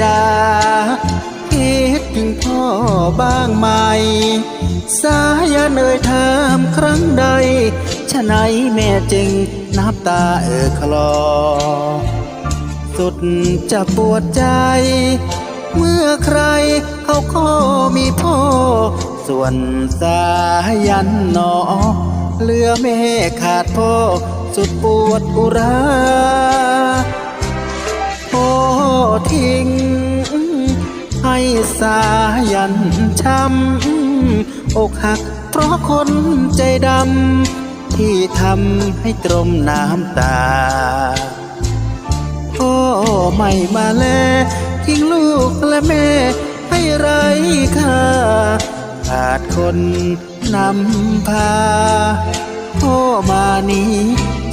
จ๋าคิดถึงพ่อบ้างไหม สายันเอ่ยถามครั้งใดชะไหนแม่จึงนับตาเอ่อคลอ สุดจะปวดใจ เมื่อใครเขาขอมีพ่อ ส่วนสายันหนอเลือแม่ขาดพ่อ สุดปวดอุรา สายันช้ำอกหักเพราะคนใจดำ ที่ทำให้ตรมน้ำตา พ่อไม่มาแล ทิ้งลูกและแม่ให้ไร้ค่าขาดคนนำพา พ่อมานี้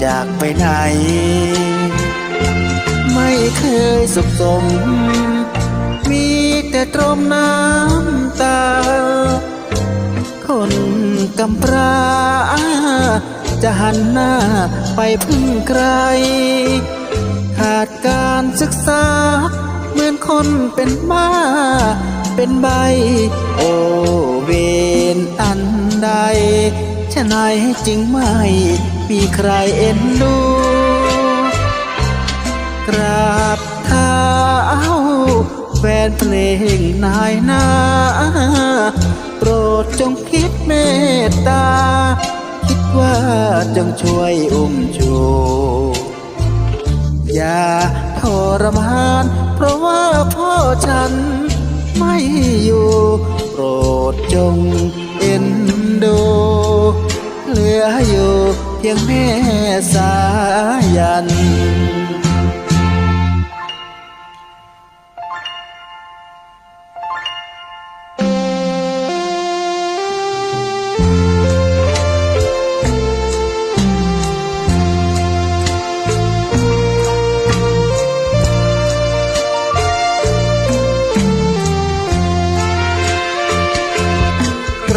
จากไปไหน ไม่เคยสุขสมมี แต่ตรมน้ำตา คนกำพร้าจะหันหน้าไปพึ่งใคร ขาดการศึกษา เหมือนคนเป็นบ้า เป็นใบ โอเวนอันใดฉะไหนจึงไม่มีใครเอ็นดู นเพลงนายนาโปรดจงคิดเมตตา คิดว่าจงช่วยอุ้มชูอย่าทรมาน เพราะว่าพ่อฉันไม่อยู่ โปรดจงเอ็นดูเหลืออยู่เพียงแม่สายัน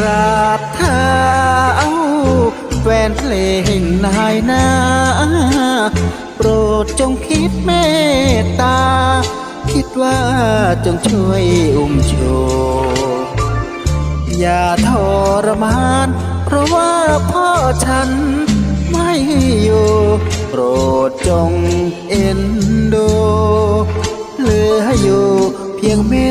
ราบเท้าแฟนเพลงนายนาโปรดจงคิดเมตตา คิดว่าจงช่วยอุ้มชูอย่าทรมาน เพราะว่าพ่อฉันไม่อยู่ โปรดจงเอ็นดูเหลืออยู่เพียงแม่